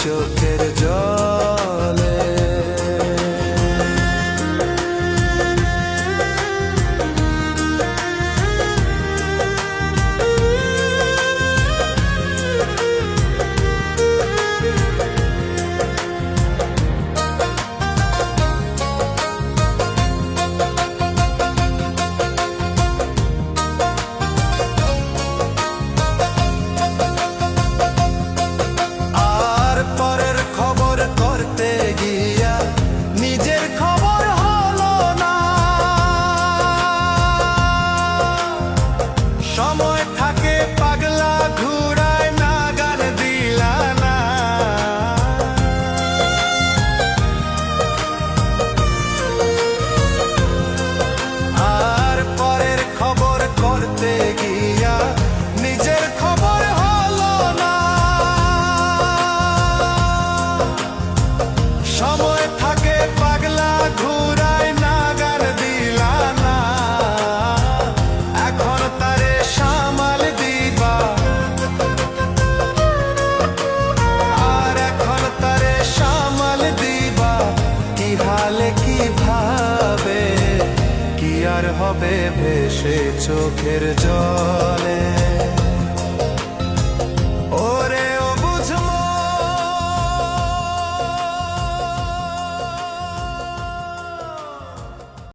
চোখের হালে কি ভাবে কি আর হবে ভেসে চোখের জলে?